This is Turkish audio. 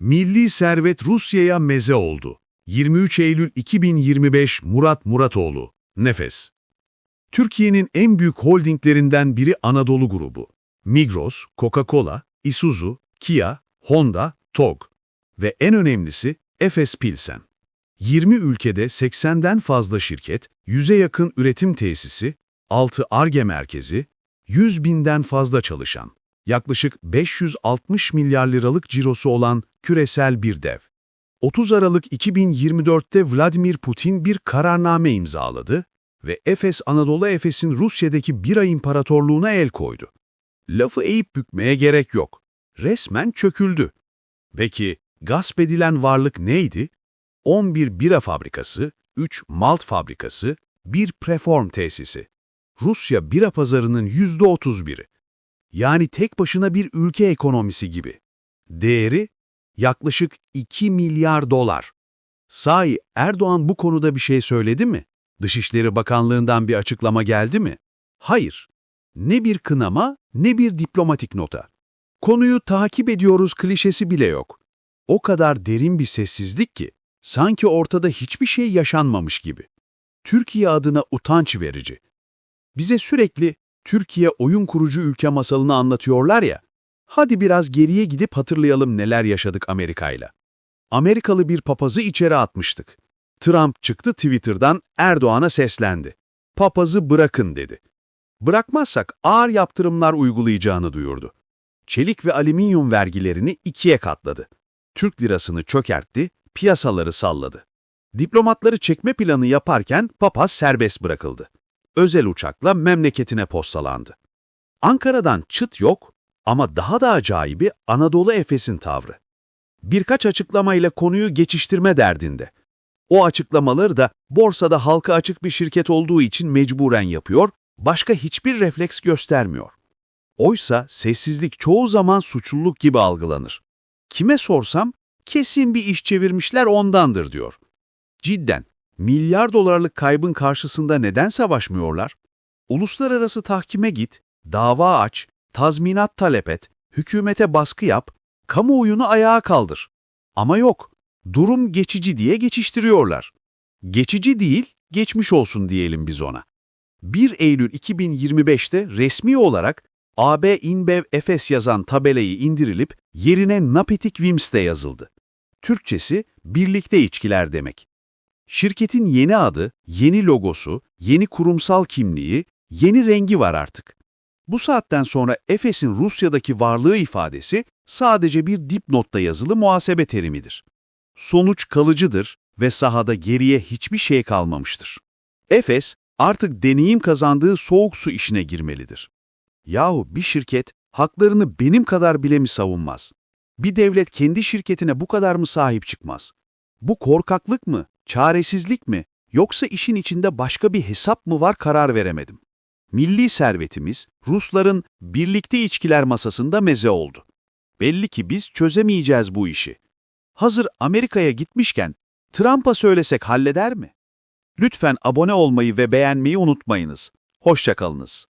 Milli servet Rusya'ya meze oldu. 23 Eylül 2025 Murat Muratoğlu, Nefes. Türkiye'nin en büyük holdinglerinden biri Anadolu grubu. Migros, Coca-Cola, Isuzu, Kia, Honda, TOG ve en önemlisi Efes Pilsen. 20 ülkede 80'den fazla şirket, 100'e yakın üretim tesisi, 6 ARGE merkezi, 100 binden fazla çalışan, yaklaşık 560 milyar liralık cirosu olan küresel bir dev. 30 Aralık 2024'te Vladimir Putin bir kararname imzaladı ve Efes Anadolu Efes'in Rusya'daki bira imparatorluğuna el koydu. Lafı eğip bükmeye gerek yok. Resmen çöküldü. Peki gasp edilen varlık neydi? 11 bira fabrikası, 3 malt fabrikası, 1 preform tesisi. Rusya bira pazarının %31'i. Yani tek başına bir ülke ekonomisi gibi. Değeri yaklaşık 2 milyar dolar. Sahi Erdoğan bu konuda bir şey söyledi mi? Dışişleri Bakanlığı'ndan bir açıklama geldi mi? Hayır. Ne bir kınama ne bir diplomatik nota. Konuyu takip ediyoruz klişesi bile yok. O kadar derin bir sessizlik ki sanki ortada hiçbir şey yaşanmamış gibi. Türkiye adına utanç verici. Bize sürekli Türkiye oyun kurucu ülke masalını anlatıyorlar ya, hadi biraz geriye gidip hatırlayalım neler yaşadık Amerika'yla. Amerikalı bir papazı içeri atmıştık. Trump çıktı Twitter'dan Erdoğan'a seslendi. Papazı bırakın dedi. Bırakmazsak ağır yaptırımlar uygulayacağını duyurdu. Çelik ve alüminyum vergilerini ikiye katladı. Türk lirasını çökertti, piyasaları salladı. Diplomatları çekme planı yaparken papaz serbest bırakıldı. Özel uçakla memleketine postalandı. Ankara'dan çıt yok ama daha da acayibi Anadolu Efes'in tavrı. Birkaç açıklamayla konuyu geçiştirme derdinde. O açıklamaları da borsada halka açık bir şirket olduğu için mecburen yapıyor, başka hiçbir refleks göstermiyor. Oysa sessizlik çoğu zaman suçluluk gibi algılanır. Kime sorsam kesin bir iş çevirmişler ondandır diyor. Cidden milyar dolarlık kaybın karşısında neden savaşmıyorlar? Uluslararası tahkime git, dava aç, tazminat talep et, hükümete baskı yap, kamuoyunu ayağa kaldır. Ama yok, durum geçici diye geçiştiriyorlar. Geçici değil, geçmiş olsun diyelim biz ona. 1 Eylül 2025'te resmi olarak AB InBev Efes yazan tabelayı indirilip yerine Napetik Wims'te yazıldı. Türkçesi birlikte içkiler demek. Şirketin yeni adı, yeni logosu, yeni kurumsal kimliği, yeni rengi var artık. Bu saatten sonra Efes'in Rusya'daki varlığı ifadesi sadece bir dipnotta yazılı muhasebe terimidir. Sonuç kalıcıdır ve sahada geriye hiçbir şey kalmamıştır. Efes artık deneyim kazandığı soğuk su işine girmelidir. Yahu bir şirket haklarını benim kadar bile mi savunmaz? Bir devlet kendi şirketine bu kadar mı sahip çıkmaz? Bu korkaklık mı, çaresizlik mi, yoksa işin içinde başka bir hesap mı var karar veremedim. Milli servetimiz Rusların birlikte içkiler masasında meze oldu. Belli ki biz çözemeyeceğiz bu işi. Hazır Amerika'ya gitmişken Trump'a söylesek halleder mi? Lütfen abone olmayı ve beğenmeyi unutmayınız. Hoşçakalınız.